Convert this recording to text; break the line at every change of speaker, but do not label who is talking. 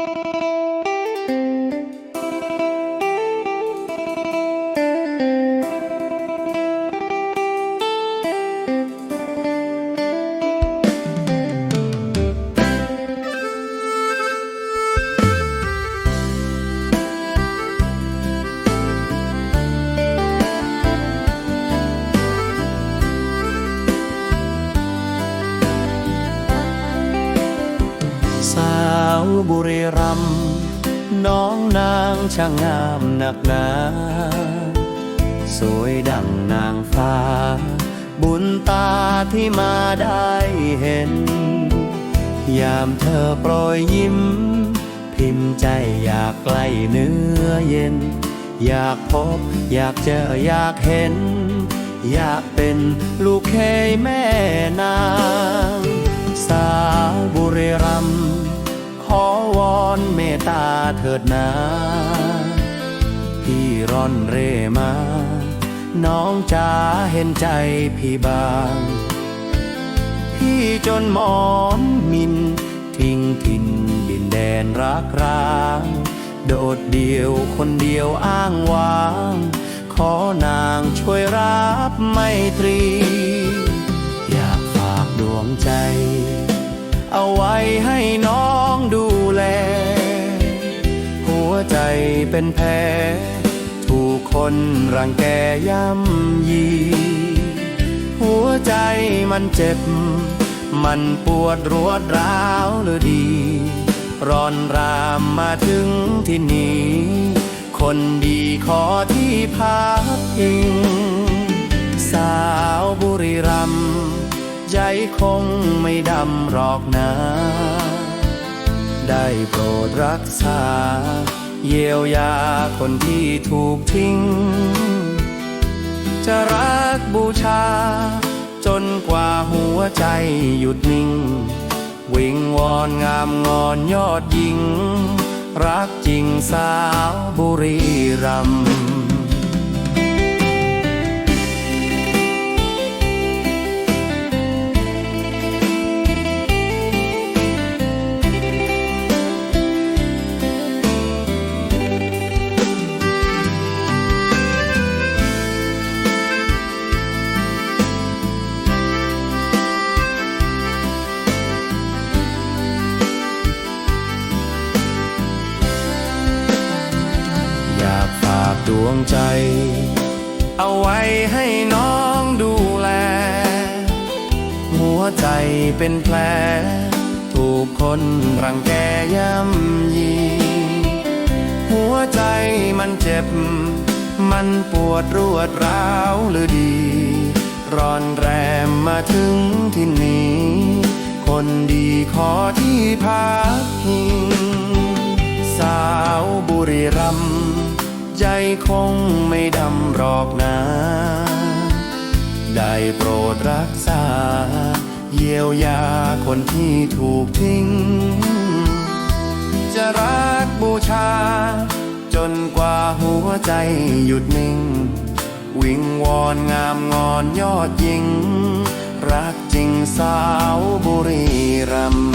Thank you. าวบุรีรัมย์น้องนางช่างงามหนักหนา สวยดังนางฟ้า บุญตาที่มาได้เห็น ยามเธอโปรยยิ้ม พิมพ์ใจอยากใกล้เนื้อเย็น อยากพบอยากเจออยากเห็น อยากเป็นลูกเคยแม่นาง สาวบุรีรัมย์ ขอวอนเมตตาเถิดนาพี่ร่อนเร่มา น้องจ๋าเห็นใจพี่บาง พี่จนหมอนมิน ทิ้งถิ่นดินแดนรักร้าง โดดเดียวคนเดียวอ้างว้าง ขอนางช่วยรับไมตรี เป็นแผลถูกคนรังแกย่ำยี หัวใจมันเจ็บ มันปวดรวดร้าวหรือดี ร้อนรามมาถึงที่นี้ คนดีขอที่พักพิง สาวบุรีรัมย์ใจคงไม่ดำหรอกนะ ได้โปรดรักษา เยียวยาคนที่ถูกทิ้ง จะรักบูชา จนกว่าหัวใจหยุดนิ่ง วิงวอนงามงอนยอดยิง รักจริงสาวบุรีรัมย์ ดวงใจ เอาไว้ให้น้องดูแล หัวใจเป็นแผล ถูกคนรังแกย่ำยี หัวใจมันเจ็บ มันปวดรวดร้าวหรือดี ร้อนแรมมาถึงที่นี้ คนดีขอที่พักพิง สาวบุรีรัมย์ ใจคงไม่ดำหรอกนะ ได้โปรดรักษา เยียวยาคนที่ถูกทิ้ง จะรักบูชา จนกว่าหัวใจหยุดนิ่ง วิงวอนงามงอนยอดยิง รักจริงสาวบุรีรัมย์